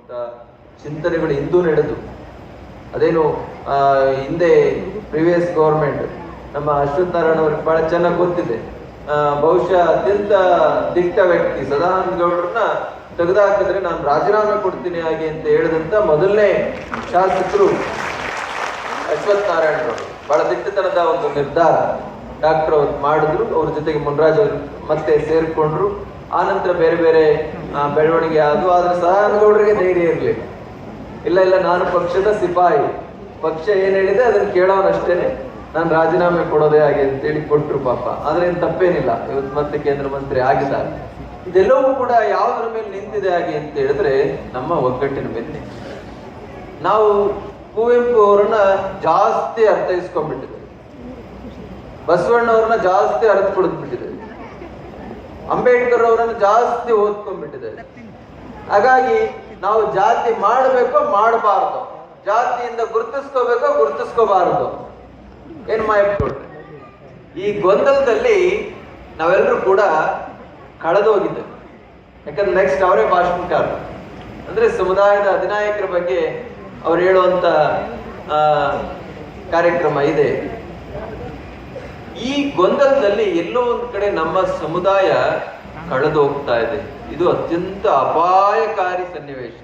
ಅನ್ನುವಂಥ ಚಿಂತನೆಗಳು ಇಂದೂ ನಡೆದು, ಅದೇನು ಹಿಂದೆ ಪ್ರಿವಿಯಸ್ ಗೌರ್ಮೆಂಟ್ ನಮ್ಮ ಅಶ್ವಥ್ ನಾರಾಯಣ ಅವ್ರಿಗೆ ಬಹಳ ಚೆನ್ನಾಗಿ ಗೊತ್ತಿದೆ. ಬಹುಶಃ ಅತ್ಯಂತ ದಿಟ್ಟ ವ್ಯಕ್ತಿ ಸದಾನಂದ ಗೌಡ್ರನ್ನ ತೆಗೆದುಹಾಕಿದ್ರೆ ನಾನು ರಾಜೀನಾಮೆ ಕೊಡ್ತೀನಿ ಹಾಗೆ ಅಂತ ಹೇಳಿದಂತ ಮೊದಲನೇ ಶಾಸಕರು ಅಶ್ವಥ್ ನಾರಾಯಣ ಅವರು. ಬಹಳ ದಿಟ್ಟತನದ ಒಂದು ನಿರ್ಧಾರ ಡಾಕ್ಟರ್ ಅವ್ರು ಮಾಡಿದ್ರು. ಅವ್ರ ಜೊತೆಗೆ ಮುನ್ರಾಜ್ ಅವರು ಮತ್ತೆ ಸೇರಿಕೊಂಡ್ರು. ಆನಂತರ ನಂತರ ಬೇರೆ ಬೇರೆ ಬೆಳವಣಿಗೆ ಅದು, ಆದ್ರೆ ಸದಾನಂದಗೌಡರಿಗೆ ಧೈರ್ಯ ಇರಲಿ. ಇಲ್ಲ ಇಲ್ಲ, ನಾನು ಪಕ್ಷದ ಸಿಪಾಯಿ. ಪಕ್ಷ ಏನ್ ಹೇಳಿದೆ, ಅದನ್ನ ಕೇಳೋನಷ್ಟೇನೆ. ನಾನು ರಾಜೀನಾಮೆ ಕೊಡೋದೇ ಹಾಗೆ ಅಂತೇಳಿ ಕೊಟ್ಟರು ಪಾಪ. ಆದ್ರೆ ಏನ್ ತಪ್ಪೇನಿಲ್ಲ. ಇವತ್ತು ಮತ್ತೆ ಕೇಂದ್ರ ಮಂತ್ರಿ ಆಗಿದ್ದಾರೆ. ಇದೆಲ್ಲವೂ ಕೂಡ ಯಾವುದರ ಮೇಲೆ ನಿಂತಿದೆ ಹಾಗೆ ಅಂತ ಹೇಳಿದ್ರೆ ನಮ್ಮ ಒಗ್ಗಟ್ಟಿನ ಬೆನ್ನೆ. ನಾವು ಕುವೆಂಪು ಅವರನ್ನ ಜಾಸ್ತಿ ಅರ್ಥೈಸ್ಕೊಂಡ್ಬಿಟ್ಟಿದ್ದೇವೆ. ಬಸವಣ್ಣವ್ರನ್ನ ಜಾಸ್ತಿ ಅರ್ಥ ಬಿಟ್ಟಿದ್ದೇವೆ ಅಂಬೇಡ್ಕರ್ ಅವರನ್ನು ಜಾಸ್ತಿ ಓದ್ಕೊಂಡ್ಬಿಟ್ಟಿದ್ದಾರೆ. ಹಾಗಾಗಿ ನಾವು ಜಾತಿ ಮಾಡಬೇಕೋ ಮಾಡಬಾರ್ದು. ಜಾತಿಯಿಂದ ಗುರುತಿಸ್ಕೋಬೇಕೋ ಗುರುತಿಸ್ಕೋಬಾರದು. ಏನ್ ಮಾಡ್ಕೊಡ್ರಿ ಈ ಗೊಂದಲದಲ್ಲಿ ನಾವೆಲ್ಲರೂ ಕೂಡ ಕಳೆದೋಗಿದ್ದೇವೆ. ಯಾಕಂದ್ರೆ ನೆಕ್ಸ್ಟ್ ಅವರೇ ಭಾಷಣಕಾರ ಅಂದ್ರೆ ಸಮುದಾಯದ ಅಧಿನಾಯಕರ ಬಗ್ಗೆ ಅವ್ರು ಹೇಳುವಂತ ಕಾರ್ಯಕ್ರಮ ಇದೆ. ಈ ಗೊಂದಲದಲ್ಲಿ ಎಲ್ಲೋ ಒಂದು ಕಡೆ ನಮ್ಮ ಸಮುದಾಯ ಕಳೆದು ಹೋಗ್ತಾ ಇದೆ. ಇದು ಅತ್ಯಂತ ಅಪಾಯಕಾರಿ ಸನ್ನಿವೇಶ.